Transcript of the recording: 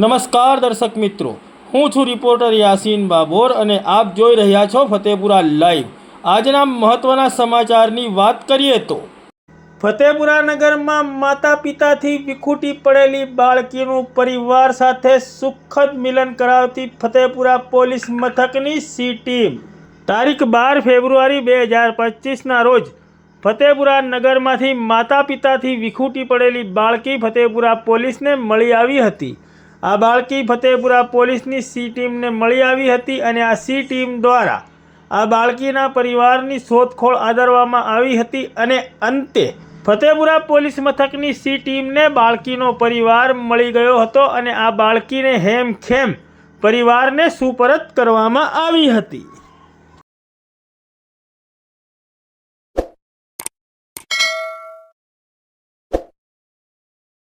નમસ્કાર દર્શક મિત્રો. હું છું રિપોર્ટર યાસીન બાબોર અને આપ જોઈ રહ્યા છો ફતેપુરા લાઈવ. આજના મહત્વના સમાચારની વાત કરીએ તો ફતેપુરા નગરમાં માતા પિતાથી વિખૂટી પડેલી બાળકીનું પરિવાર સાથે સુખદ મિલન કરાવતી ફતેપુરા પોલીસ મથકની સી ટીમ. તારીખ બાર ફેબ્રુઆરી બે હજાર પચીસના રોજ ફતેપુરા નગરમાંથી માતા પિતાથી વિખૂટી પડેલી બાળકી ફતેપુરા પોલીસને મળી આવી હતી. આ બાળકી ફતેપુરા પોલીસની સી ટીમને મળી આવી હતી અને આ સી ટીમ દ્વારા આ બાળકીના પરિવારની શોધખોળ આદરવામાં આવી હતી અને અંતે ફતેપુરા પોલીસ મથકની સી ટીમને બાળકીનો પરિવાર મળી ગયો હતો અને આ બાળકીને હેમખેમ પરિવારને સુપરત કરવામાં આવી હતી.